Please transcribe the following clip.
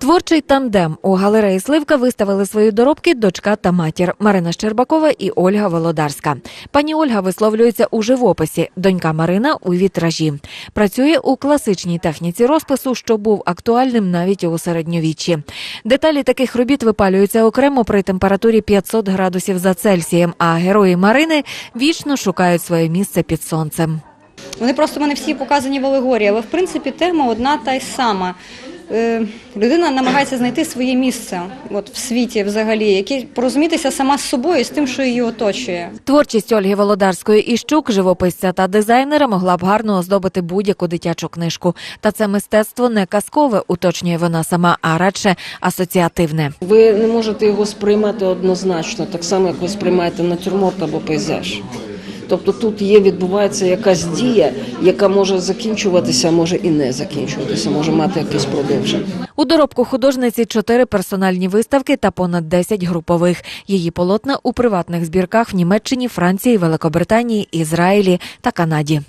Творчий тандем у галереї Сливка виставили свої доробки дочка та матір Марина Щербакова і Ольга Володарська. Пані Ольга висловлюється у живописі, донька Марина у вітражі. Працює у класичній техніці розпису, що був актуальним навіть у середньовіччі. Деталі таких робіт випалюються окремо при температурі 500 градусів за Цельсієм. А герої Марини вічно шукають своє місце під сонцем. Вони просто мене всі показані в алегорії, але в принципі тема одна та й сама. Е, людина намагається знайти своє місце от, в світі взагалі, яке порозумітися сама з собою і з тим, що її оточує. Творчість Ольги Володарської і щук, живописця та дизайнера могла б гарно оздобити будь-яку дитячу книжку. Та це мистецтво не казкове, уточнює вона сама, а радше асоціативне. Ви не можете його сприймати однозначно, так само, як ви сприймаєте натюрморт або пейзаж. Тобто тут є, відбувається якась дія, яка може закінчуватися, може і не закінчуватися, може мати якесь продовження. У доробку художниці чотири персональні виставки та понад 10 групових. Її полотна у приватних збірках в Німеччині, Франції, Великобританії, Ізраїлі та Канаді.